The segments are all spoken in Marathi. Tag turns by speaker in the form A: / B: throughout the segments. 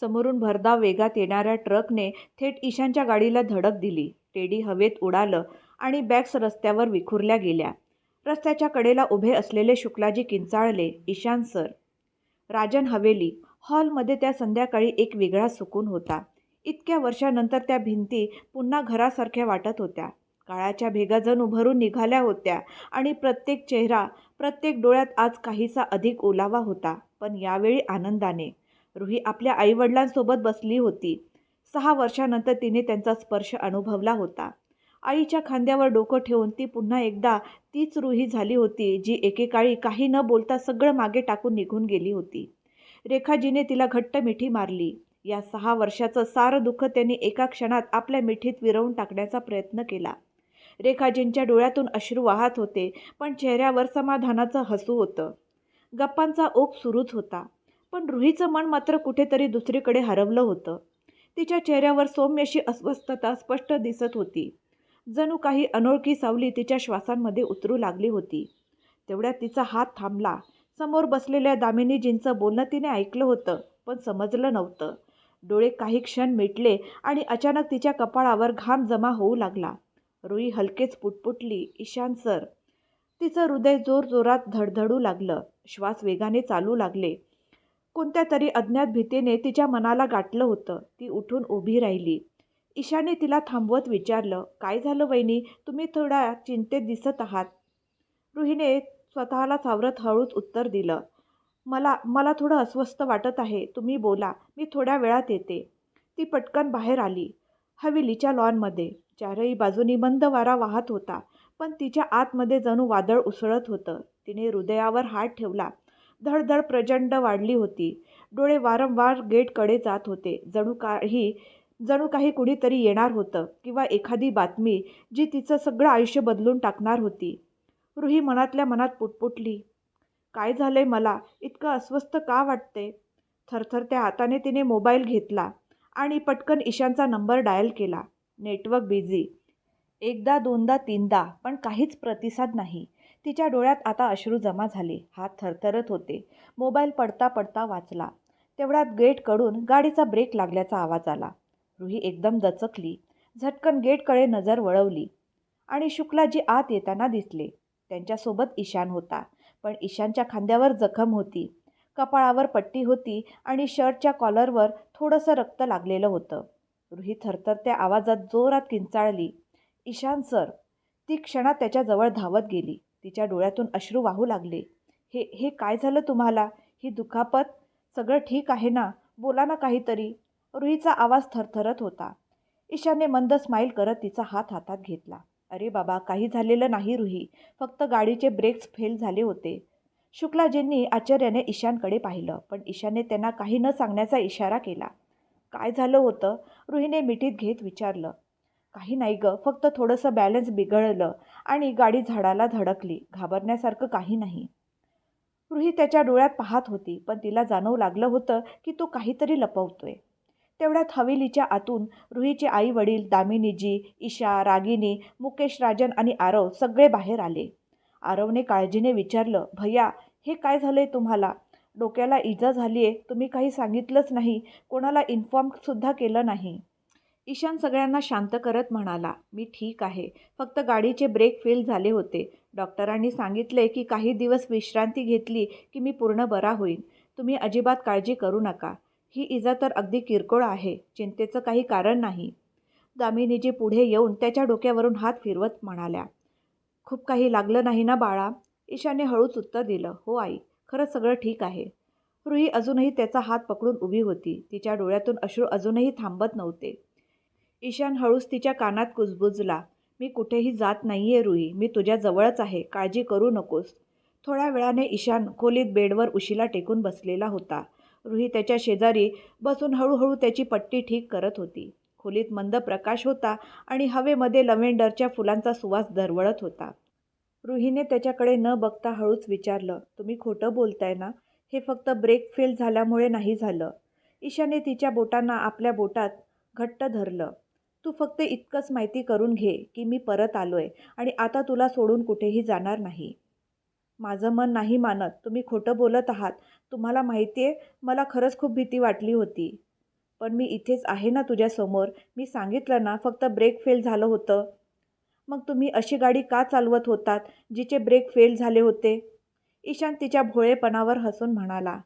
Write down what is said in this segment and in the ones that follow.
A: समोरून भरधाव वेगात येणाऱ्या ट्रकने थेट ईशानच्या गाडीला धडक दिली. टेडी हवेत उडालं आणि बॅग्स रस्त्यावर विखुरल्या गेल्या. रस्त्याच्या कडेला उभे असलेले शुक्लाजी किंचाळले ईशान सर. राजन हवेली. हॉलमध्ये त्या संध्याकाळी एक वेगळा सुकून होता. इतक्या वर्षानंतर त्या भिंती पुन्हा घरासारख्या वाटत होत्या. काळाच्या भेगा जणू भरून निघाल्या होत्या आणि प्रत्येक चेहरा प्रत्येक डोळ्यात आज काहीसा अधिक ओलावा होता. पण यावेळी आनंदाने रुही आपल्या आईवडिलांसोबत बसली होती. सहा वर्षानंतर तिने त्यांचा स्पर्श अनुभवला होता. आईच्या खांद्यावर डोकं ठेवून ती पुन्हा एकदा तीच रुही झाली होती जी एकेकाळी काही न बोलता सगळं मागे टाकून निघून गेली होती. रेखाजीने तिला घट्ट मिठी मारली. या सहा वर्षाचं सारं दुःख त्यांनी एका क्षणात आपल्या मिठीत विरवून टाकण्याचा प्रयत्न केला. रेखाजींच्या डोळ्यातून अश्रू वाहत होते पण चेहऱ्यावर समाधानाचं हसू होतं. गप्पांचा ओघ सुरूच होता. पण रुहीचं मन मात्र कुठेतरी दुसरीकडे हरवलं होतं. तिच्या चेहऱ्यावर सौम्यशी अस्वस्थता स्पष्ट दिसत होती. जणू काही अनोळखी सावली तिच्या श्वासांमध्ये उतरू लागली होती. तेवढ्यात तिचा हात थांबला. समोर बसलेल्या दामिनीजींचं बोलणं तिने ऐकलं होतं पण समजलं नव्हतं. डोळे काही क्षण मिटले आणि अचानक तिच्या कपाळावर घाम जमा होऊ लागला. रुई हलकेच पुटपुटली ईशान सर. तिचं हृदय जोरजोरात धडधडू लागलं. श्वास वेगाने चालू लागले. कोणत्या तरी अज्ञात भीतीने तिच्या मनाला गाठलं होतं. ती उठून उभी राहिली. ईशाने तिला थांबवत विचारलं काय झालं वहिनी? तुम्ही थोडा चिंतेत दिसत आहात. रुहीने स्वतःला सावरत हळूच उत्तर दिलं मला मला थोडं अस्वस्थ वाटत आहे. तुम्ही बोला. मी थोड्या वेळात येते. ती पटकन बाहेर आली हवेलीच्या लॉनमध्ये. चारही बाजूनी मंद वारा वाहत होता पण तिच्या आतमध्ये जणू वादळ उसळत होतं. तिने हृदयावर हात ठेवला. धडधड प्रचंड वाढली होती. डोळे वारंवार गेटकडे जात होते. जणू काही जणू काही कुणीतरी येणार होतं किंवा एखादी बातमी जी तिचं सगळं आयुष्य बदलून टाकणार होती. रुही मनातल्या मनात पुटपुटली. काय झालंय मला? इतकं अस्वस्थ का वाटते थरथरत्या हाताने तिने मोबाईल घेतला आणि पटकन ईशानचा नंबर डायल केला. Network busy. एकदा दोनदा तीनदा पण काहीच प्रतिसाद नाही. तिच्या डोळ्यात आता अश्रू जमा झाले. हात थरथरत होते. मोबाईल पडता पडता वाचला. तेवढ्यात गेटकडून गाडीचा ब्रेक लागल्याचा आवाज आला. रुही एकदम दचकली. झटकन गेटकडे नजर वळवली. आणि शुक्लाजी आत येताना दिसले. त्यांच्यासोबत ईशान होता. पण ईशानच्या खांद्यावर जखम होती. कपाळावर पट्टी होती आणि शर्टच्या कॉलरवर थोडंसं रक्त लागलेलं होतं. रुही थरथरत्या आवाजात जोरात किंचाळली. ईशान सर ती क्षणात त्याच्याजवळ धावत गेली. तिच्या डोळ्यातून अश्रू वाहू लागले. हे हे काय झालं तुम्हाला? ही दुखापत? सगळं ठीक आहे ना? बोला ना काहीतरी. रुहीचा आवाज थरथरत होता. ईशाने मंद स्माईल करत तिचा हात हातात घेतला. अरे बाबा काही झालेलं नाही रुही. फक्त गाडीचे ब्रेक्स फेल झाले होते. शुक्लाजींनी आश्चर्याने ईशानकडे पाहिलं पण ईशाने त्यांना काही न सांगण्याचा इशारा केला. काय झालं होतं? रुहीने मिठीत घेत विचारलं. काही नाही गं फक्त थोडंसं बॅलन्स बिघडलं आणि गाडी झाडाला धडकली. घाबरण्यासारखं काही नाही. रुही त्याच्या डोळ्यात पाहत होती पण तिला जाणवू लागलं होतं की तो काहीतरी लपवतोय. तेवढ्यात हवेलीच्या आतून रुहीचे आई वडील दामिनीजी ईशा रागिनी मुकेश राजन आणि आरव सगळे बाहेर आले. आरवने काळजीने विचारलं भैया हे काय झालंय तुम्हाला? डोक्याला इजा झाली आहे तुम्ही काही सांगितलंच नाही कोणाला इन्फॉर्मसुद्धा केलं नाही. ईशान सगळ्यांना शांत करत म्हणाला मी ठीक आहे. फक्त गाडीचे ब्रेक फेल झाले होते. डॉक्टरांनी सांगितले की काही दिवस विश्रांती घेतली की मी पूर्ण बरा होईन. तुम्ही अजिबात काळजी करू नका. ही इजा तर अगदी किरकोळ आहे. चिंतेचं काही कारण नाही. दामिनीजी पुढे येऊन त्याच्या डोक्यावरून हात फिरवत म्हणाल्या खूप काही लागलं नाही ना बाळा? ईशाने हळूच उत्तर दिलं हो आई खरंच सगळं ठीक आहे. रुही अजूनही त्याचा हात पकडून उभी होती. तिच्या डोळ्यातून अश्रू अजूनही थांबत नव्हते. ईशान हळूच तिच्या कानात कुजबुजला. मी कुठेही जात नाही आहे रुही मी तुझ्या जवळच आहे. काळजी करू नकोस. थोड्या वेळाने ईशान खोलीत बेडवर उशीला टेकून बसलेला होता. रुही त्याच्या शेजारी बसून हळूहळू त्याची पट्टी ठीक करत होती. खोलीत मंद प्रकाश होता आणि हवेमध्ये लव्हेंडरच्या फुलांचा सुवास दरवळत होता. रुहीने त्याच्याकडे न बघता हळूच विचारलं तुम्ही खोटं बोलताय ना? हे फक्त ब्रेक फेल झाल्यामुळे नाही झालं. ईशाने तिच्या बोटांना आपल्या बोटात घट्ट धरलं. तू फक्त इतकंच माहिती करून घे की मी परत आलोय आणि आता तुला सोडून कुठेही जाणार नाही. माझं मन नाही मानत. तुम्ही खोटं बोलत आहात. तुम्हाला माहिती आहे मला खरंच खूप भीती वाटली होती. पण मी इथेच आहे ना तुझ्यासमोर मी सांगितलं ना फक्त ब्रेक फेल झालं होतं. मग तुम्ही अशी गाडी का चालवत होतात जिचे ब्रेक फेल झाले होते? ईशान तिच्या भोळेपणावर हसून म्हणाला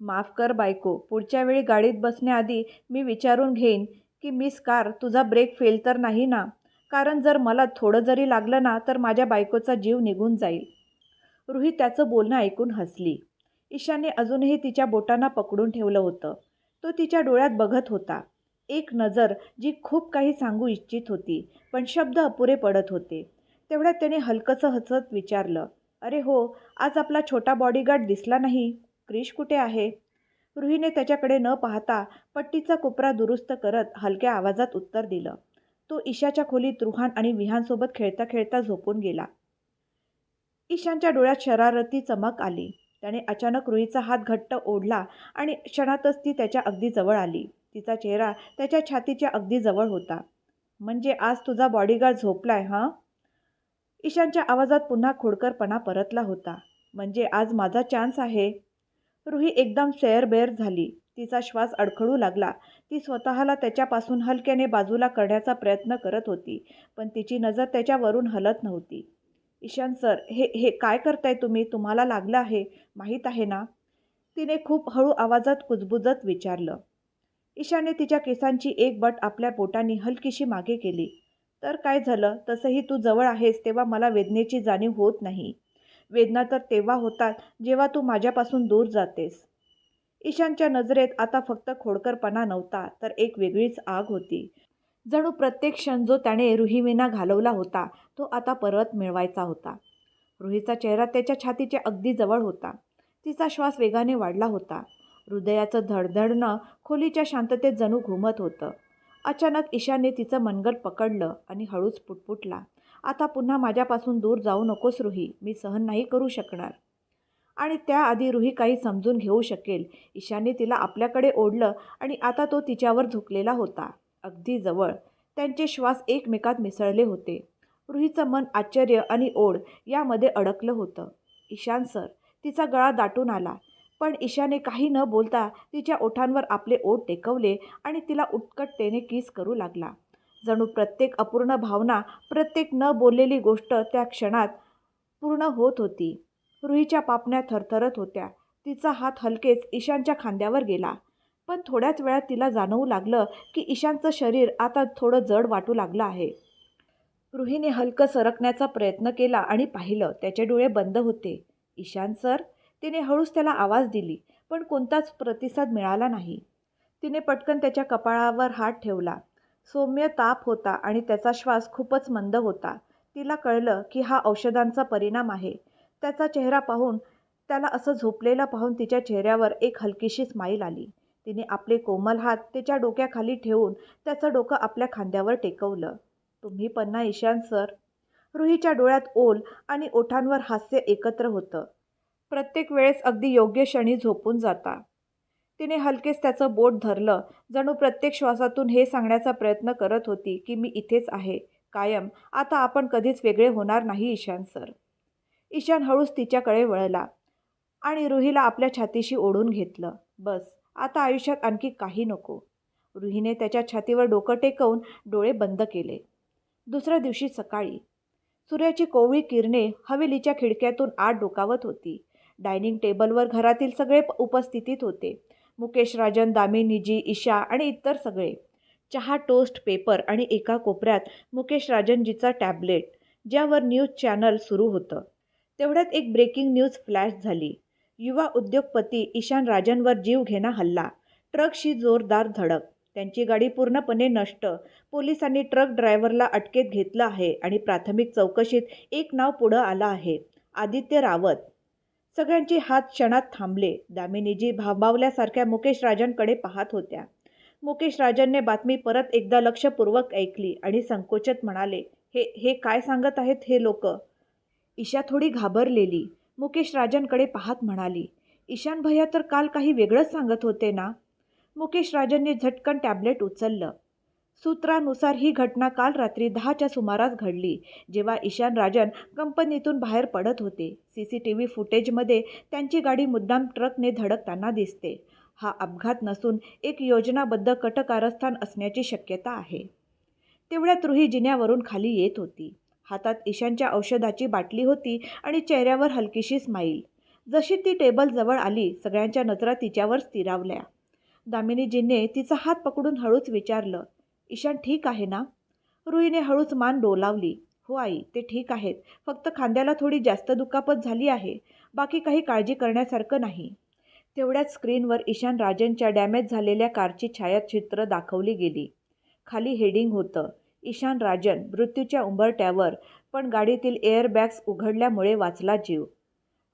A: माफ कर बायको. पुढच्या वेळी गाडीत बसण्याआधी मी विचारून घेईन की मिस कार तुझा ब्रेक फेल तर नाही ना? कारण जर मला थोडं जरी लागलं ना तर माझ्या बायकोचा जीव निघून जाईल. रुही त्याचं बोलणं ऐकून हसली. ईशाने अजूनही तिच्या बोटांना पकडून ठेवलं होतं. तो तिच्या डोळ्यात बघत होता. एक नजर जी खूप काही सांगू इच्छित होती पण शब्द अपुरे पडत होते. तेवढ्यात त्याने हलकंसं हसत विचारलं अरे हो आज आपला छोटा बॉडीगार्ड दिसला नाही? क्रिश कुठे आहे? रुहीने त्याच्याकडे न पाहता पट्टीचा कोपरा दुरुस्त करत हलक्या आवाजात उत्तर दिलं. तो ईशाच्या खोलीत रुहान आणि विहानसोबत खेळता खेळता झोपून गेला. ईशानच्या डोळ्यात शरारती चमक आली. त्याने अचानक रुईचा हात घट्ट ओढला आणि क्षणातच ती त्याच्या अगदी जवळ आली. तिचा चेहरा त्याच्या छातीच्या अगदी जवळ होता. म्हणजे आज तुझा बॉडीगार्ड झोपलाय हां? ईशानच्या आवाजात पुन्हा खोडकरपणा परतला होता. म्हणजे आज माझा चान्स आहे? रुही एकदम बेअर झाली. तिचा श्वास अडखळू लागला. ती स्वतःला त्याच्यापासून हलक्याने बाजूला करण्याचा प्रयत्न करत होती पण तिची नजर त्याच्यावरून हलत नव्हती. ईशान सर हे हे काय करताय तुम्ही? तुम्हाला लागलं आहे? माहीत आहे ना? तिने खूप हळू आवाजात कुजबुजत विचारलं. ईशाने तिच्या केसांची एक बट आपल्या बोटांनी हलकीशी मागे केली. तर काय झालं? तसंही तू जवळ आहेस तेव्हा मला वेदनेची जाणीव होत नाही. वेदना तर तेव्हा होतात जेव्हा तू माझ्यापासून दूर जातेस. ईशानच्या नजरेत आता फक्त खोडकरपणा नव्हता तर एक वेगळीच आग होती. जणू प्रत्येक क्षण जो त्याने रुहिमेना घालवला होता तो आता परत मिळवायचा होता. रुहीचा चेहरा त्याच्या छातीच्या अगदी जवळ होता. तिचा श्वास वेगाने वाढला होता. हृदयाचं धडधडणं खोलीच्या शांततेत जणू घुमत होतं. अचानक ईशाने तिचं मनगट पकडलं आणि हळूच पुटपुटला आता पुन्हा माझ्यापासून दूर जाऊ नकोस रुही मी सहन नाही करू शकणार. आणि त्याआधी रुही काही समजून घेऊ शकेल. ईशाने तिला आपल्याकडे ओढलं आणि आता तो तिच्यावर झुकलेला होता अगदी जवळ. त्यांचे श्वास एकमेकात मिसळले होते. रुहीचं मन आश्चर्य आणि ओढ यामध्ये अडकलं होतं. ईशान सर तिचा गळा दाटून आला. पण ईशाने काही न बोलता तिच्या ओठांवर आपले ओठ टेकवले आणि तिला उत्कटतेने किस करू लागला. जणू प्रत्येक अपूर्ण भावना प्रत्येक न बोललेली गोष्ट त्या क्षणात पूर्ण होत होती. रुहीच्या पापण्या थरथरत होत्या. तिचा हात हलकेच ईशानच्या खांद्यावर गेला. पण थोड्याच वेळात तिला जाणवू लागलं की ईशानचं शरीर आता थोडं जड वाटू लागलं आहे. रुहीने हलकं सरकण्याचा प्रयत्न केला आणि पाहिलं त्याचे डोळे बंद होते. ईशान सर तिने हळूच त्याला आवाज दिली पण कोणताच प्रतिसाद मिळाला नाही. तिने पटकन त्याच्या कपाळावर हात ठेवला. सौम्य ताप होता आणि त्याचा श्वास खूपच मंद होता. तिला कळलं की हा औषधांचा परिणाम आहे. त्याचा चेहरा पाहून त्याला असं झोपलेलं पाहून तिच्या चेहऱ्यावर एक हलकीशी स्माईल आली. तिने आपले कोमल हात त्याच्या डोक्याखाली ठेवून त्याचं डोकं आपल्या खांद्यावर टेकवलं. तुम्ही पन्ना ईशान सर. रुहीच्या डोळ्यात ओल आणि ओठांवर हास्य एकत्र होतं. प्रत्येक वेळेस अगदी योग्य क्षणी झोपून जाता. तिने हलकेच त्याचं बोट धरलं. जणू प्रत्येक श्वासातून हे सांगण्याचा प्रयत्न करत होती की मी इथेच आहे. कायम. आता आपण कधीच वेगळे होणार नाही ईशान सर. ईशान हळूच तिच्याकडे वळला आणि रुहीला आपल्या छातीशी ओढून घेतलं. बस. आता आयुष्यात आणखी काही नको. रुहीने त्याच्या छातीवर डोकं टेकवून डोळे बंद केले. दुसऱ्या दिवशी सकाळी. सूर्याची कोवळी किरणे हवेलीच्या खिडक्यातून आत डोकावत होती. डायनिंग टेबलवर घरातील सगळे उपस्थितीत होते. मुकेश राजन दामिनीजी ईशा आणि इतर सगळे. चहा टोस्ट पेपर आणि एका कोपऱ्यात मुकेश राजनजीचा टॅबलेट ज्यावर न्यूज चॅनल सुरू होतं. तेवढ्यात एक ब्रेकिंग न्यूज फ्लॅश झाली. युवा उद्योगपती ईशान राजनवर जीव घेणा हल्ला. ट्रकशी जोरदार धडक. त्यांची गाडी पूर्णपणे नष्ट. पोलिसांनी ट्रक ड्रायव्हरला अटकेत घेतलं आहे आणि प्राथमिक चौकशीत एक नाव पुढं आलं आहे. आदित्य रावत. सगळ्यांचे हात क्षणात थांबले. दामिनीजी भावभावल्यासारख्या मुकेश राजांकडे पाहत होत्या. मुकेश राजांनी बातमी परत एकदा लक्षपूर्वक ऐकली आणि संकोचत म्हणाले हे हे काय सांगत आहेत हे लोक ईशा थोडी घाबरलेली. मुकेश राजांकडे पाहत म्हणाली ईशान भैया तर काल काही वेगळंच सांगत होते ना मुकेश राजांनी झटकन टॅबलेट उचललं. सूत्रानुसार ही घटना काल रात्री दहाच्या सुमारास घडली जेव्हा ईशान राजन कंपनीतून बाहेर पडत होते. सी सी टी व्ही फुटेजमध्ये त्यांची गाडी मुद्दाम ट्रकने धडकताना दिसते. हा अपघात नसून एक योजनाबद्ध कटकारस्थान असण्याची शक्यता आहे. तेवढ्यात रुही जिन्यावरून खाली येत होती. हातात ईशानच्या औषधाची बाटली होती आणि चेहऱ्यावर हलकीशी स्माईल. जशी ती टेबलजवळ आली सगळ्यांच्या नजरा तिच्यावर स्थिरावल्या. दामिनीजींनी तिचा हात पकडून हळूच विचारलं ईशान ठीक आहे ना? रुईने हळूच मान डोलावली. हो आई ते ठीक आहेत. फक्त खांद्याला थोडी जास्त दुखापत झाली आहे. बाकी काही काळजी करण्यासारखं नाही. तेवढ्याच स्क्रीनवर ईशान राजनच्या डॅमेज झालेल्या कारची छायाचित्र दाखवली गेली. खाली हेडिंग होतं. ईशान राजन मृत्यूच्या उंबरट्यावर पण गाडीतील एअरबॅग्स उघडल्यामुळे वाचला जीव.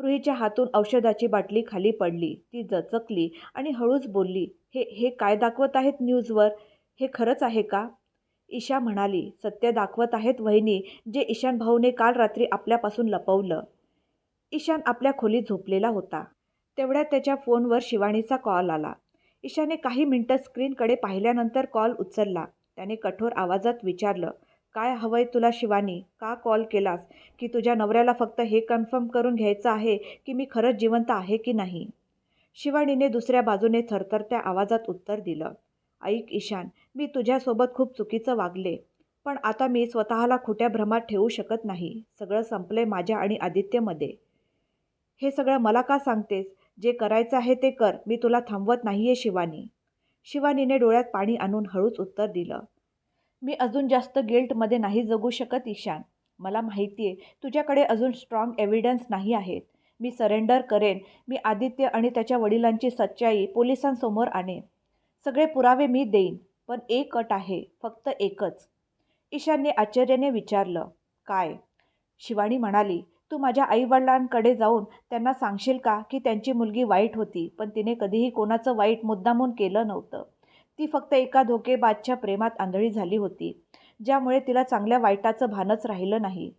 A: रुहीच्या हातून औषधाची बाटली खाली पडली. ती जचकली आणि हळूच बोलली हे हे काय दाखवत आहेत न्यूजवर? हे खरंच आहे का? ईशा म्हणाली सत्य दाखवत आहेत वहिनी जे ईशान भाऊने काल रात्री आपल्यापासून लपवलं. ईशान आपल्या खोलीत झोपलेला होता. तेवढ्यात त्याच्या फोनवर शिवानीचा कॉल आला. ईशाने काही मिनटं स्क्रीनकडे पाहिल्यानंतर कॉल उचलला. त्याने कठोर आवाजात विचारलं काय हवंय तुला शिवानी? का कॉल केलास? की तुझ्या नवऱ्याला फक्त हे कन्फर्म करून घ्यायचं आहे की मी खरंच जिवंत आहे की नाही? शिवानीने दुसऱ्या बाजूने थरथरत्या आवाजात उत्तर दिलं ऐक ईशान मी तुझ्यासोबत खूप चुकीचं वागले. पण आता मी स्वतःला खोट्या भ्रमात ठेवू शकत नाही. सगळं संपलंय माझ्या आणि आदित्यमध्ये. हे सगळं मला का सांगतेस? जे करायचं आहे ते कर. मी तुला थांबवत नाही आहे शिवानी. शिवानीने डोळ्यात पाणी आणून हळूच उत्तर दिलं. मी अजून जास्त गिल्टमध्ये नाही जगू शकत ईशान. मला माहिती आहे तुझ्याकडे अजून स्ट्रॉंग एव्हिडन्स नाही आहेत. मी सरेंडर करेन. मी आदित्य आणि त्याच्या वडिलांची सच्चाई पोलिसांसमोर आणेन. सगळे पुरावे मी देईन. पण एक अट आहे फक्त एकच. ईशानने आश्चर्याने विचारलं काय? शिवानी म्हणाली तू माझ्या आईवडिलांकडे जाऊन त्यांना सांगशील का की त्यांची मुलगी वाईट होती पण तिने कधीही कोणाचं वाईट मुद्दामून केलं नव्हतं. ती फक्त एका धोकेबाजच्या प्रेमात आंधळी झाली होती ज्यामुळे तिला चांगल्या वाईटाचं भानच राहिलं नाही.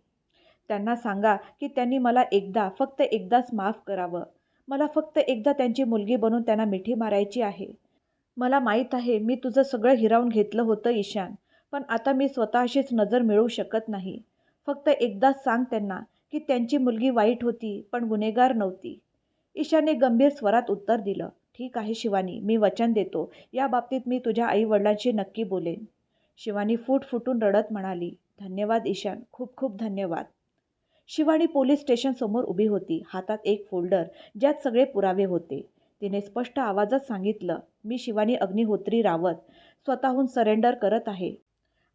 A: त्यांना सांगा की त्यांनी मला एकदा फक्त एकदाच माफ करावं. मला फक्त एकदा त्यांची मुलगी बनून त्यांना मिठी मारायची आहे. मला माहीत आहे मी तुझं सगळं हिरावून घेतलं होतं ईशान पण आता मी स्वतःशीच नजर मिळवू शकत नाही. फक्त एकदाच सांग त्यांना की त्यांची मुलगी वाईट होती पण गुन्हेगार नव्हती. ईशाने गंभीर स्वरात उत्तर दिलं ठीक आहे शिवानी मी वचन देतो. या बाबतीत मी तुझ्या आईवडिलांशी नक्की बोलेन. शिवानी फूट फुटून रडत म्हणाली धन्यवाद ईशान खूप खूप धन्यवाद. शिवानी पोलीस स्टेशनसमोर उभी होती हातात एक फोल्डर ज्यात सगळे पुरावे होते. तिने स्पष्ट आवाजात सांगितलं मी शिवानी अग्निहोत्री रावत स्वतःहून सरेंडर करत आहे.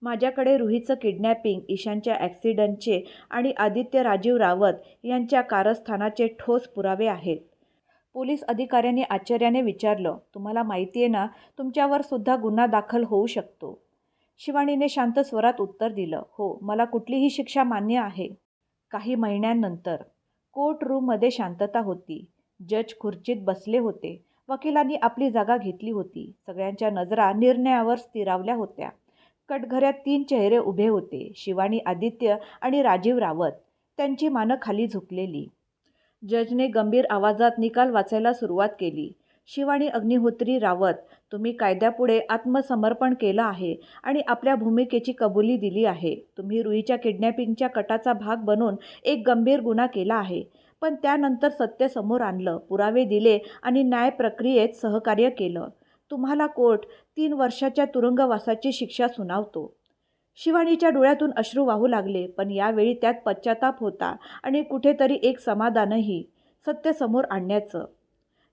A: माझ्याकडे रुहीचं किडनॅपिंग ईशानच्या ॲक्सिडंटचे आणि आदित्य राजीव रावत यांच्या कारस्थानाचे ठोस पुरावे आहेत. पोलीस अधिकाऱ्यांनी आश्चर्याने विचारलं तुम्हाला माहिती आहे ना तुमच्यावरसुद्धा गुन्हा दाखल होऊ शकतो. शिवानीने शांत स्वरात उत्तर दिलं हो मला कुठलीही शिक्षा मान्य आहे. काही महिन्यांनंतर कोर्ट रूममध्ये शांतता होती. जज खुर्चीत बसले होते. वकिलांनी आपली जागा घेतली होती. सगळ्यांच्या नजरा निर्णयावर स्थिरावल्या होत्या. कटघऱ्यात तीन चेहरे उभे होते. शिवानी आदित्य आणि राजीव रावत. त्यांची मानं खाली झुकलेली. जजने गंभीर आवाजात निकाल वाचायला सुरुवात केली. शिवानी अग्निहोत्री रावत तुम्ही कायद्यापुढे आत्मसमर्पण केलं आहे आणि आपल्या भूमिकेची कबुली दिली आहे. तुम्ही रुईच्या किडनॅपिंगच्या कटाचा भाग बनून एक गंभीर गुन्हा केला आहे. पण त्यानंतर सत्य समोर आणलं पुरावे दिले आणि न्याय प्रक्रियेत सहकार्य केलं. तुम्हाला कोर्ट तीन वर्षाच्या तुरुंगवासाची शिक्षा सुनावतो. शिवानीच्या डोळ्यातून अश्रू वाहू लागले पण यावेळी त्यात पश्चाताप होता आणि कुठेतरी एक समाधानही सत्य समोर आणण्याचं.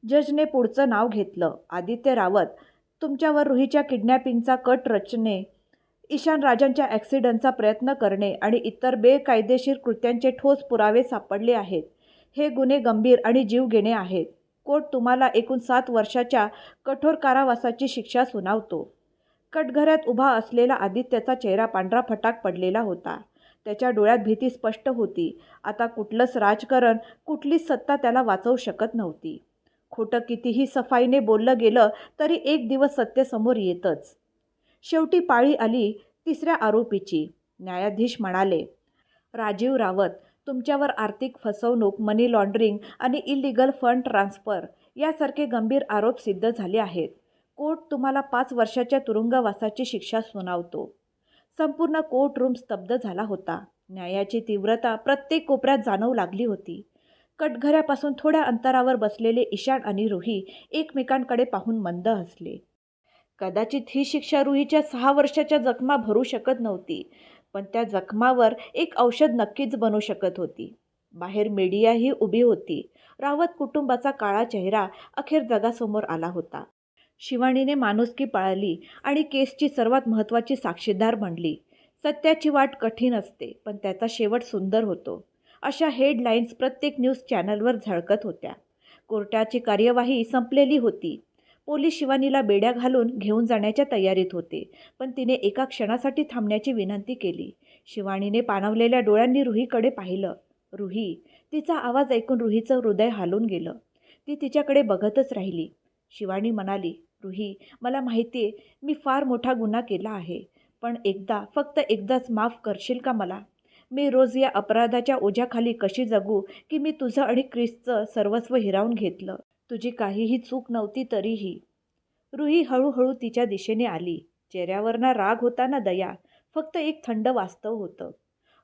A: जजने पुढचं नाव घेतलं आदित्य रावत. तुमच्यावर रुहीच्या किडनॅपिंगचा कट रचणे ईशान राजांच्या ॲक्सिडंटचा प्रयत्न करणे आणि इतर बेकायदेशीर कृत्यांचे ठोस पुरावे सापडले आहेत. हे गुन्हे गंभीर आणि जीवघेणे आहेत. कोर्ट तुम्हाला एकूण सात वर्षाच्या कठोर कारावासाची शिक्षा सुनावतो. कटघऱ्यात उभा असलेला आदित्यचा चेहरा पांढरा फटाक पडलेला होता. त्याच्या डोळ्यात भीती स्पष्ट होती. आता कुठलंच राजकारण कुठलीच सत्ता त्याला वाचवू शकत नव्हती. खोटं कितीही सफाईने बोललं गेलं तरी एक दिवस सत्य समोर येतच. शेवटी पाळी आली तिसऱ्या आरोपीची. न्यायाधीश म्हणाले राजीव रावत तुमच्यावर आर्थिक फसवणूक मनी लॉन्ड्रिंग आणि इलिगल फंड ट्रान्स्फर यासारखे गंभीर आरोप सिद्ध झाले आहेत. कोर्ट तुम्हाला पाच वर्षाच्या तुरुंगवासाची शिक्षा सुनावतो. संपूर्ण कोर्ट रूम स्तब्ध झाला होता. न्यायाची तीव्रता प्रत्येक कोपऱ्यात जाणवू लागली होती. कटघऱ्यापासून थोड्या अंतरावर बसलेले ईशान आणि रुही एकमेकांकडे पाहून मंद हसले. कदाचित ही शिक्षा रुहीच्या सहा वर्षाच्या जखमा भरू शकत नव्हती. पण त्या जखमावर एक औषध नक्कीच बनू शकत होती. बाहेर मीडियाही उभी होती. रावत कुटुंबाचा काळा चेहरा अखेर जगासमोर आला होता. शिवानीने माणुसकी पाळली आणि केसची सर्वात महत्त्वाची साक्षीदार बनली. सत्याची वाट कठीण असते पण त्याचा शेवट सुंदर होतो. अशा हेडलाईन्स प्रत्येक न्यूज चॅनलवर झळकत होत्या. कोर्टाची कार्यवाही संपलेली होती. पोलीस शिवानीला बेड्या घालून घेऊन जाण्याच्या तयारीत होते पण तिने एका क्षणासाठी थांबण्याची विनंती केली. शिवानीने पाणावलेल्या डोळ्यांनी रुहीकडे पाहिलं. रुही तिचा आवाज ऐकून रुहीचं हृदय हालून गेलं. ती तिच्याकडे बघतच राहिली. शिवानी म्हणाली रुही मला माहिती आहे मी फार मोठा गुन्हा केला आहे पण एकदा फक्त एकदाच माफ करशील का मला? मी रोज या अपराधाच्या ओझ्याखाली कशी जगू की मी तुझं आणि क्रिसचं सर्वस्व हिरावून घेतलं? तुझी काहीही चूक नव्हती तरीही. रुही हळूहळू तिच्या दिशेने आली. चेहऱ्यावर ना राग होता ना दया फक्त एक थंड वास्तव होतं.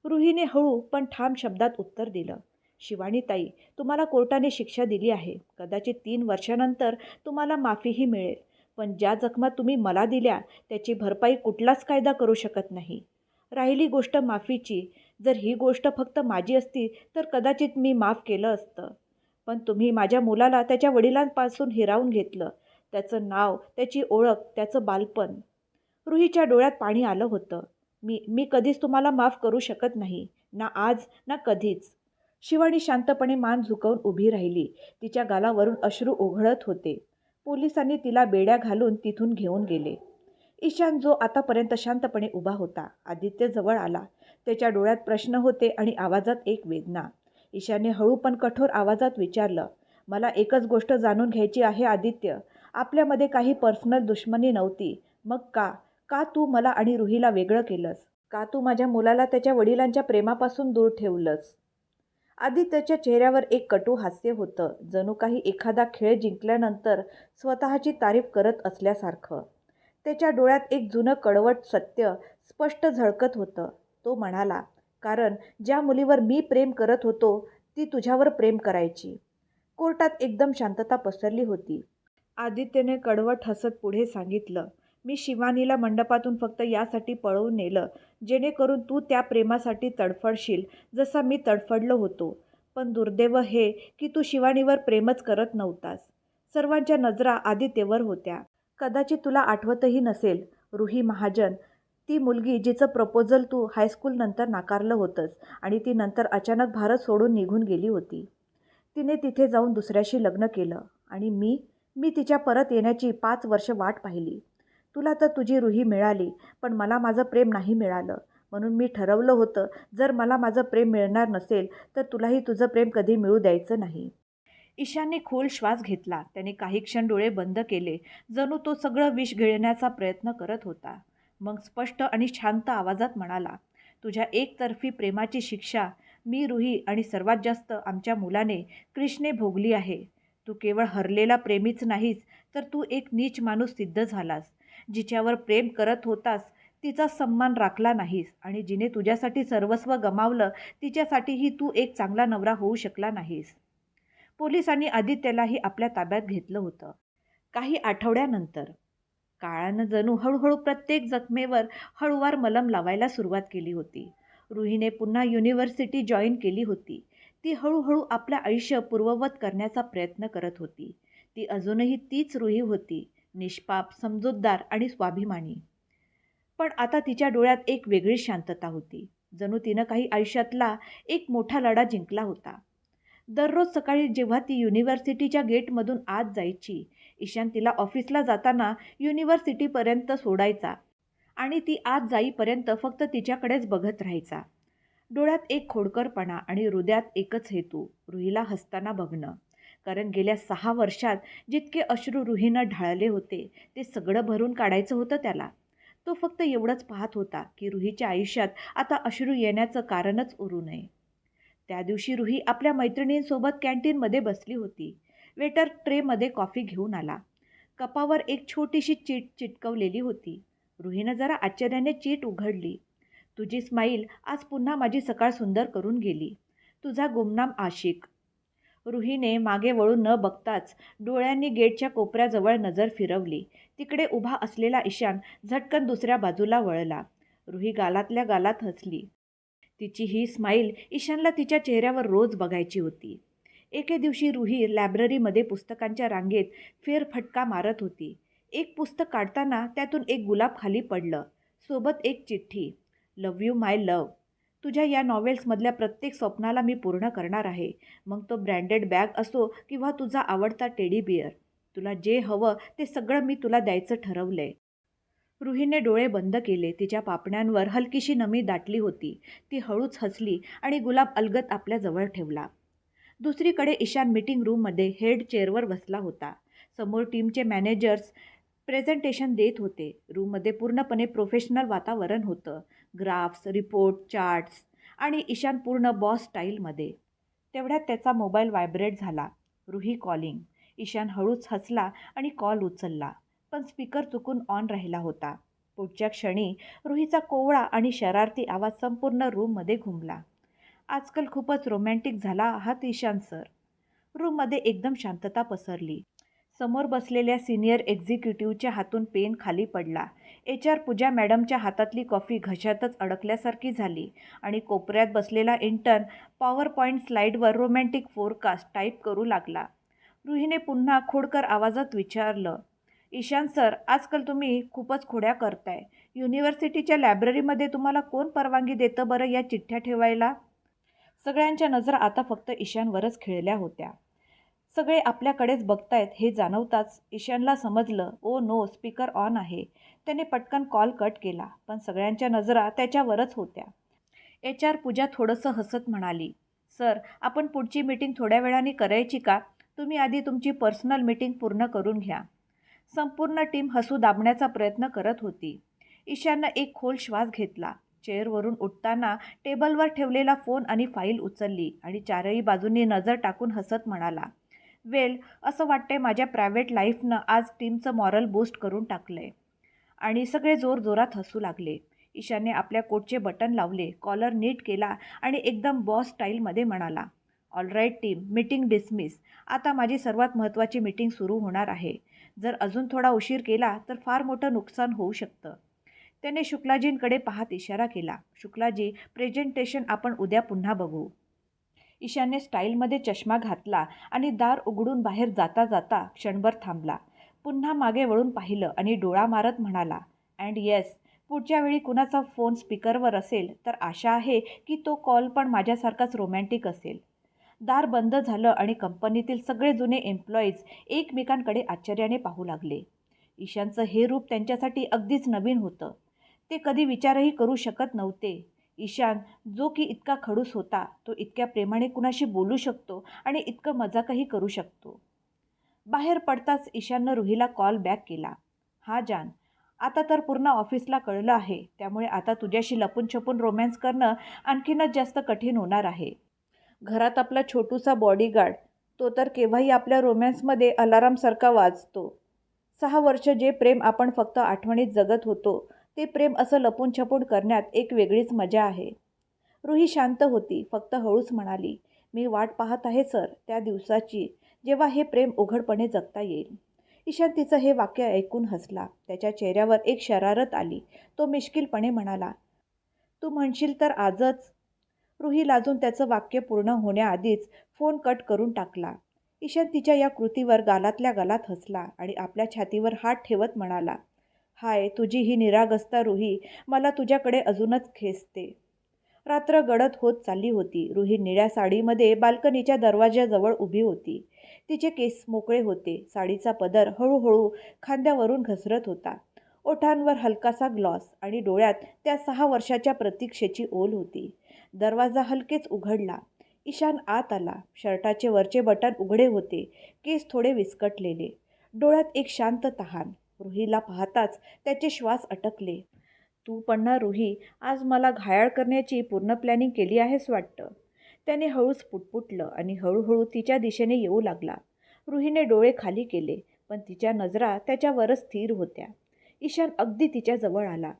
A: रुहीने हळू पण ठाम शब्दात उत्तर दिलं. शिवानीताई तुम्हाला कोर्टाने शिक्षा दिली आहे. कदाचित तीन वर्षानंतर तुम्हाला माफीही मिळेल. पण ज्या जखमा तुम्ही मला दिल्या त्याची भरपाई कुठलाच कायदा करू शकत नाही. राहिली गोष्ट माफीची. जर ही गोष्ट फक्त माझी असती तर कदाचित मी माफ केलं असतं. पण तुम्ही माझ्या मुलाला त्याच्या वडिलांपासून हिरावून घेतलं. त्याचं नाव त्याची ओळख त्याचं बालपण. रुहीच्या डोळ्यात पाणी आलं होतं. मी मी कधीच तुम्हाला माफ करू शकत नाही. ना आज ना कधीच. शिवानी शांतपणे मान झुकवून उभी राहिली. तिच्या गालावरून अश्रू ओघळत होते. पोलिसांनी तिला बेड्या घालून तिथून घेऊन गेले. ईशान जो आतापर्यंत शांतपणे उभा होता आदित्य जवळ आला. त्याच्या डोळ्यात प्रश्न होते आणि आवाजात एक वेदना. ईशाने हळू पण कठोर आवाजात विचारलं मला एकच गोष्ट जाणून घ्यायची आहे आदित्य. आपल्यामध्ये काही पर्सनल दुश्मनी नव्हती. मग का? का तू मला आणि रुहीला वेगळं केलंस? का तू माझ्या मुलाला त्याच्या वडिलांच्या प्रेमापासून दूर ठेवलंस? आदित्यच्या चेहऱ्यावर एक कटू हास्य होतं. जणू काही एखादा खेळ जिंकल्यानंतर स्वतःची तारीफ करत असल्यासारखं. त्याच्या डोळ्यात एक जुनं कडवट सत्य स्पष्ट झळकत होतं. तो म्हणाला कारण ज्या मुलीवर मी प्रेम करत होतो ती तुझ्यावर प्रेम करायची. कोर्टात एकदम शांतता पसरली होती. आदित्यने कडवट हसत पुढे सांगितलं मी शिवानीला मंडपातून फक्त यासाठी पळवून नेलं जेणेकरून तू त्या प्रेमासाठी तडफडशील जसा मी तडफडलो होतो. पण दुर्दैव हे की तू शिवानीवर प्रेमच करत नव्हतास. सर्वांच्या नजरा आदित्यवर होत्या. कदाचित तुला आठवतही नसेल रुही महाजन ती मुलगी जिचं प्रपोजल तू हायस्कूलनंतर नाकारलं होतंस आणि ती नंतर अचानक भारत सोडून निघून गेली होती. तिने तिथे जाऊन दुसऱ्याशी लग्न केलं आणि मी मी तिच्या परत येण्याची पाच वर्ष वाट पाहिली. तुला तर तुझी रुही मिळाली पण मला माझं प्रेम नाही मिळालं. म्हणून मी ठरवलं होतं जर मला माझं प्रेम मिळणार नसेल तर तुलाही तुझं प्रेम कधी मिळू द्यायचं नाही. ईशानने खोल श्वास घेतला. त्याने काही क्षण डोळे बंद केले. जणू तो सगळं विष गिळण्याचा प्रयत्न करत होता. मग स्पष्ट आणि शांत आवाजात म्हणाला तुझ्या एकतर्फी प्रेमाची शिक्षा मी रुही आणि सर्वात जास्त आमच्या मुलाने कृष्णे भोगली आहे. तू केवळ हरलेला प्रेमीच नाहीस तर तू एक नीच माणूस सिद्ध झालास. जिच्यावर प्रेम करत होतास तिचा सन्मान राखला नाहीस आणि जिने तुझ्यासाठी सर्वस्व गमावलं तिच्यासाठीही तू एक चांगला नवरा होऊ शकला नाहीस. पोलिसांनी आदित्यलाही आपल्या ताब्यात घेतलं होतं. काही आठवड्यानंतर काळानं जणू हळूहळू प्रत्येक जखमेवर हळूवार मलम लावायला सुरुवात केली होती. रुहीने पुन्हा युनिव्हर्सिटी जॉईन केली होती. ती हळूहळू आपलं आयुष्य पूर्ववत करण्याचा प्रयत्न करत होती. ती अजूनही तीच रुही होती निष्पाप समजूतदार आणि स्वाभिमानी. पण आता तिच्या डोळ्यात एक वेगळी शांतता होती. जणू तिनं काही आयुष्यातला एक मोठा लढा जिंकला होता. दररोज सकाळी जेव्हा ती युनिव्हर्सिटीच्या गेटमधून आत जायची ईशान तिला ऑफिसला जाताना युनिव्हर्सिटीपर्यंत सोडायचा आणि ती आत जाईपर्यंत फक्त तिच्याकडेच बघत राहायचा. डोळ्यात एक खोडकरपणा आणि हृदयात एकच हेतू रुहीला हसताना बघणं. कारण गेल्या सहा वर्षात जितके अश्रू रुहीनं ढाळले होते ते सगळं भरून काढायचं होतं त्याला. तो फक्त एवढंच पाहत होता की रुहीच्या आयुष्यात आता अश्रू येण्याचं कारणच उरू नये. त्या दिवशी रुही आपल्या मैत्रिणींसोबत कॅन्टीनमध्ये बसली होती. वेटर ट्रेमध्ये कॉफी घेऊन आला. कपावर एक छोटीशी चीट चिटकवलेली होती. रुहीनं जरा आश्चर्याने चीट उघडली. तुझी स्माईल आज पुन्हा माझी सकाळ सुंदर करून गेली. तुझा गुमनाम आशिक. रुहीने मागे वळून न बघताच डोळ्यांनी गेटच्या कोपऱ्याजवळ नजर फिरवली. तिकडे उभा असलेला ईशान झटकन दुसऱ्या बाजूला वळला. रुही गालातल्या गालात हसली. तिची ही स्माईल ईशानला तिच्या चेहऱ्यावर रोज बघायची होती. एके दिवशी रुही लायब्ररीमध्ये पुस्तकांच्या रांगेत फेरफटका मारत होती. एक पुस्तक काढताना त्यातून एक गुलाब खाली पडलं. सोबत एक चिठ्ठी. लव यू माय लव तुझ्या या नॉवेल्समधल्या प्रत्येक स्वप्नाला मी पूर्ण करणार आहे. मग तो ब्रँडेड बॅग असो किंवा तुझा आवडता टेडी बिअर. तुला जे हवं ते सगळं मी तुला द्यायचं ठरवलं आहे रुहीने डोळे बंद केले. तिच्या पापण्यांवर हलकीशी नमी दाटली होती. ती हळूच हसली आणि गुलाब अलगत आपल्याजवळ ठेवला. दुसरीकडे ईशान मीटिंग रूममध्ये हेड चेअरवर बसला होता. समोर टीमचे मॅनेजर्स प्रेझेंटेशन देत होते. रूममध्ये पूर्णपणे प्रोफेशनल वातावरण होतं. ग्राफ्स रिपोर्ट चार्ट्स आणि ईशान पूर्ण बॉस स्टाईलमध्ये तेवढ्यात त्याचा मोबाईल व्हायब्रेट झाला. रुही कॉलिंग ईशान हळूच हसला आणि कॉल उचलला. पण स्पीकर चुकून ऑन राहिला होता. पुढच्या क्षणी रुहीचा कोवळा आणि शरारती आवाज संपूर्ण रूममध्ये घुमला. आजकाल खूपच रोमॅन्टिक झाला आहात ईशान सर. रूममध्ये एकदम शांतता पसरली. समोर बसलेल्या सिनियर एक्झिक्युटिव्हच्या हातून पेन खाली पडला. एच आर पूजा मॅडमच्या हातातली कॉफी घशातच अडकल्यासारखी झाली आणि कोपऱ्यात बसलेला इंटर्न पॉवर पॉईंट स्लाईडवर रोमॅन्टिक फोरकास्ट टाईप करू लागला. रुहीने पुन्हा खोडकर आवाजात विचारलं ईशान सर आजकाल तुम्ही खूपच खोड्या करताय. युनिव्हर्सिटीच्या लायब्ररीमध्ये तुम्हाला कोण परवानगी देतं बरं या चिठ्ठ्या ठेवायला? सगळ्यांच्या नजरा आता फक्त ईशानवरच खिळल्या होत्या. सगळे आपल्याकडेच बघतायत हे जाणवताच ईशानला समजलं ओ नो स्पीकर ऑन आहे. त्याने पटकन कॉल कट केला पण सगळ्यांच्या नजरा त्याच्यावरच होत्या. एच आर पूजा थोडंसं हसत म्हणाली सर आपण पुढची मीटिंग थोड्या वेळाने करायची का? तुम्ही आधी तुमची पर्सनल मीटिंग पूर्ण करून घ्या. संपूर्ण टीम हसू दाबण्याचा प्रयत्न करत होती. ईशाननं एक खोल श्वास घेतला. चेअरवरून उठताना टेबलवर ठेवलेला फोन आणि फाईल उचलली आणि चारही बाजूंनी नजर टाकून हसत म्हणाला वेल असं वाटतंय माझ्या प्रायव्हेट लाईफनं आज टीमचं मॉरल बूस्ट करून टाकलं आहे आणि सगळे जोर जोरात हसू लागले. ईशाने आपल्या कोटचे बटन लावले कॉलर नीट केला आणि एकदम बॉस स्टाईलमध्ये म्हणाला ऑलराईट टीम मीटिंग डिसमिस आता माझी सर्वात महत्त्वाची मीटिंग सुरू होणार आहे. जर अजून थोडा उशीर केला तर फार मोठं नुकसान होऊ शकतं. त्याने शुक्लाजींकडे पाहत इशारा केला शुक्लाजी प्रेझेंटेशन आपण उद्या पुन्हा बघू. ईशानने स्टाईलमध्ये चष्मा घातला आणि दार उघडून बाहेर जाता जाता क्षणभर थांबला. पुन्हा मागे वळून पाहिलं आणि डोळा मारत म्हणाला अँड येस पुढच्या वेळी कुणाचा फोन स्पीकरवर असेल तर आशा आहे की तो कॉल पण माझ्यासारखाच रोमॅन्टिक असेल. दार बंद झालं आणि कंपनीतील सगळे जुने एम्प्लॉईज एकमेकांकडे आश्चर्याने पाहू लागले. ईशानचं हे रूप त्यांच्यासाठी अगदीच नवीन होतं. ते कधी विचारही करू शकत नव्हते. ईशान जो की इतका खडूस होता तो इतक्या प्रेमाने कुणाशी बोलू शकतो आणि इतकं मजाकही करू शकतो. बाहेर पडताच ईशाननं रुहीला कॉल बॅक केला. हा जान. आता तर पूर्ण ऑफिसला कळलं आहे. त्यामुळे आता तुझ्याशी लपून छपून रोमॅन्स करणं आणखीनच जास्त कठीण होणार आहे. घरात आपला छोटूसा बॉडीगार्ड तो तर केव्हाही आपल्या रोमॅन्समध्ये अलारामसारखा वाजतो. सहा वर्ष जे प्रेम आपण फक्त आठवणीत जगत होतो ते प्रेम असं लपून छपून करण्यात एक वेगळीच मजा आहे. रुही शांत होती फक्त हळूच म्हणाली मी वाट पाहत आहे सर त्या दिवसाची जेव्हा हे प्रेम उघडपणे जगता येईल. ईशान तिचं हे वाक्य ऐकून हसला. त्याच्या चेहऱ्यावर एक शरारत आली. तो मिश्किलपणे म्हणाला तू म्हणशील तर आजच. रुही लाजून त्याचं वाक्य पूर्ण होण्याआधीच फोन कट करून टाकला. ईशान तिच्या या कृतीवर गालातल्या गालात हसला आणि आपल्या छातीवर हात ठेवत म्हणाला हाय तुझी ही निरागस्ता रुही मला तुझ्याकडे अजूनच खेचते. रात्र गडद होत चालली होती. रुही निळ्या साडीमध्ये बाल्कनीच्या दरवाज्याजवळ उभी होती. तिचे केस मोकळे होते. साडीचा पदर हळूहळू खांद्यावरून घसरत होता. ओठांवर हलकासा ग्लॉस आणि डोळ्यात त्या सहा वर्षाच्या प्रतीक्षेची ओल होती. दरवाजा हलकेच उघडला. ईशान आत आला. शर्टाचे वरचे बटन उघडे होते. केस थोडे विस्कटलेले. डोळ्यात एक शांत तहान. रुहीला पाहताच त्याचे श्वास अटकले. तू पण ना रुही आज मला घायाळ करण्याची पूर्ण प्लॅनिंग केली आहेस वाटतं. त्याने हळूच पुटपुटलं आणि हळूहळू तिच्या दिशेने येऊ लागला. रुहीने डोळे खाली केले पण तिच्या नजरा त्याच्यावरच स्थिर होत्या. ईशान अगदी तिच्याजवळ आला.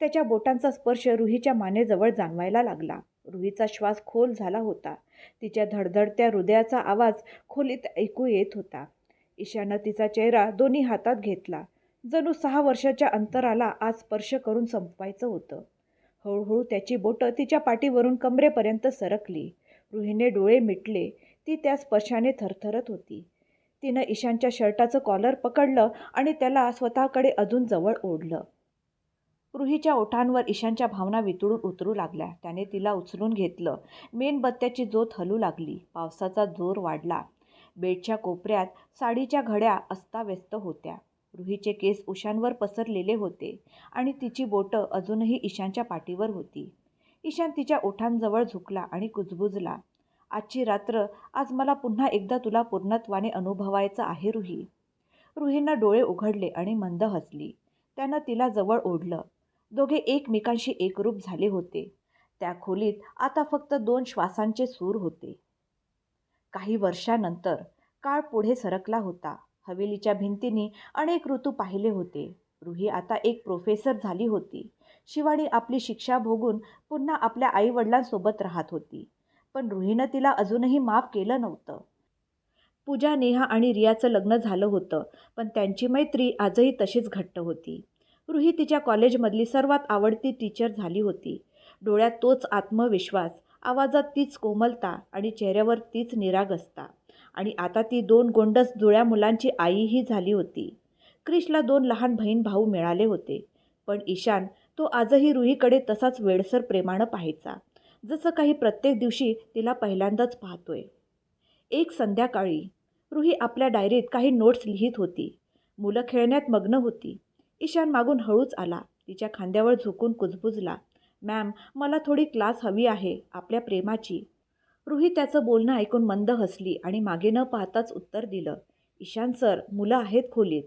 A: त्याच्या बोटांचा स्पर्श रुहीच्या मानेजवळ जाणवायला लागला. रुहीचा श्वास खोल झाला होता. तिच्या धडधडत्या हृदयाचा आवाज खोलीत ऐकू येत होता. ईशानं तिचा चेहरा दोन्ही हातात घेतला. जणू सहा वर्षाच्या अंतराला आज स्पर्श करून संपवायचं होतं. हळूहळू त्याची बोटं तिच्या पाठीवरून कमरेपर्यंत सरकली. रुहीने डोळे मिटले. ती त्या स्पर्शाने थरथरत होती. तिनं ईशानच्या शर्टाचं कॉलर पकडलं आणि त्याला स्वतःकडे अजून जवळ ओढलं. रुहीच्या ओठांवर ईशानच्या भावना वितळून उतरू लागल्या. त्याने तिला उचलून घेतलं. मेणबत्त्याची जोत हलू लागली. पावसाचा जोर वाढला. बेडच्या कोपऱ्यात साडीच्या घड्या अस्ताव्यस्त होत्या. रुहीचे केस उशांवर पसरलेले होते आणि तिची बोटं अजूनही ईशानच्या पाठीवर होती. ईशान तिच्या ओठांजवळ झुकला आणि कुजबुजला. आजची रात्र आज मला पुन्हा एकदा तुला पूर्णत्वाने अनुभवायचं आहे रुही. रुहीनं डोळे उघडले आणि मंद हसली. त्यानं तिला जवळ ओढलं. दोघे एकमेकांशी एकरूप झाले होते. त्या खोलीत आता फक्त दोन श्वासांचे सूर होते. काही वर्षानंतर काळ पुढे सरकला होता. हवेलीच्या भिंतींनी अनेक ऋतू पाहिले होते. रुही आता एक प्रोफेसर झाली होती. शिवानी आपली शिक्षा भोगून पुन्हा आपल्या आईवडिलांसोबत राहत होती. पण रुहीनं तिला अजूनही माफ केलं नव्हतं. पूजा नेहा आणि रियाचं लग्न झालं होतं पण त्यांची मैत्री आजही तशीच घट्ट होती. रुही तिच्या कॉलेजमधली सर्वात आवडती टीचर झाली होती. डोळ्यात तोच आत्मविश्वास आवाजात तीच कोमलता आणि चेहऱ्यावर तीच निरागसता आणि आता ती दोन गोंडस जुळ्या मुलांची आईही झाली होती. क्रिशला दोन लहान बहीण भाऊ मिळाले होते. पण ईशान तो आजही रुहीकडे तसाच वेडसर प्रेमानं पाहायचा. जसं काही प्रत्येक दिवशी तिला पहिल्यांदाच पाहतोय. एक संध्याकाळी रुही आपल्या डायरीत काही नोट्स लिहित होती. मुलं खेळण्यात मग्न होती. ईशान मागून हळूच आला. तिच्या खांद्यावर झुकून कुजबुजला. मॅम मला थोडी क्लास हवी आहे आपल्या प्रेमाची. रुही त्याचं बोलणं ऐकून मंद हसली आणि मागे न पाहताच उत्तर दिलं ईशान सर मुलं आहेत खोलीत.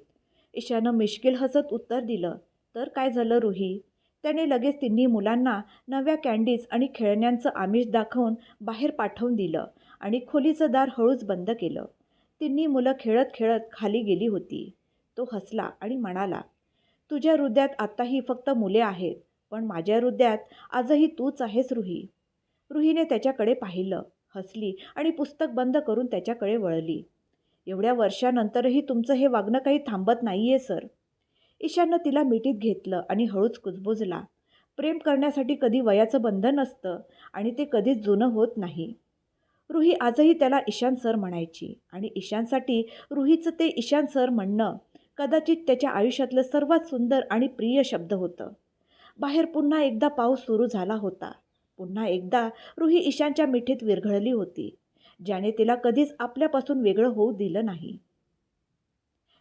A: ईशानं मिश्किल हसत उत्तर दिलं तर काय झालं रुही? त्याने लगेच तिन्ही मुलांना नव्या कॅन्डीज आणि खेळण्यांचं आमिष दाखवून बाहेर पाठवून दिलं आणि खोलीचं दार हळूच बंद केलं. तिन्ही मुलं खेळत खेळत खाली गेली होती. तो हसला आणि म्हणाला तुझ्या हृदयात आत्ताही फक्त मुले आहेत. पण माझ्या हृदयात आजही तूच आहेस रुही. रुहीने त्याच्याकडे पाहिलं हसली आणि पुस्तक बंद करून त्याच्याकडे वळली. एवढ्या वर्षानंतरही तुमचं हे वागणं काही थांबत नाही आहे सर. ईशाननं तिला मिठीत घेतलं आणि हळूच कुजबुजला. प्रेम करण्यासाठी कधी वयाचं बंधन असतं आणि ते कधीच जुनं होत नाही. रुही आजही त्याला ईशान सर म्हणायची आणि ईशानसाठी रुहीचं ते ईशान सर म्हणणं कदाचित त्याच्या आयुष्यातलं सर्वात सुंदर आणि प्रिय शब्द होतं. बाहेर पुन्हा एकदा पाऊस सुरू झाला होता. पुन्हा एकदा रुही ईशानच्या मिठीत विरघळली होती ज्याने तिला कधीच आपल्यापासून वेगळं होऊ दिलं नाही.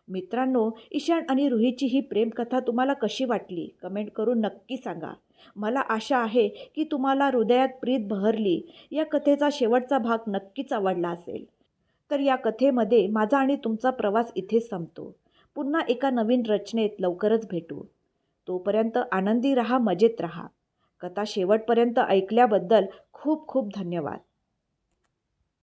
A: मित्रांनो ईशान आणि रुहीची ही प्रेमकथा तुम्हाला कशी वाटली? कमेंट करून नक्की सांगा. मला आशा आहे की तुम्हाला हृदयात प्रीत बहरली या कथेचा शेवटचा भाग नक्कीच आवडला असेल. तर या कथेमध्ये माझा आणि तुमचा प्रवास इथे संपतो. पुन्हा एका नवीन रचनेत लवकरच भेटू. तोपर्यंत आनंदी रहा मजेत रहा. कथा शेवटपर्यंत ऐकल्याबद्दल खूप खूप धन्यवाद.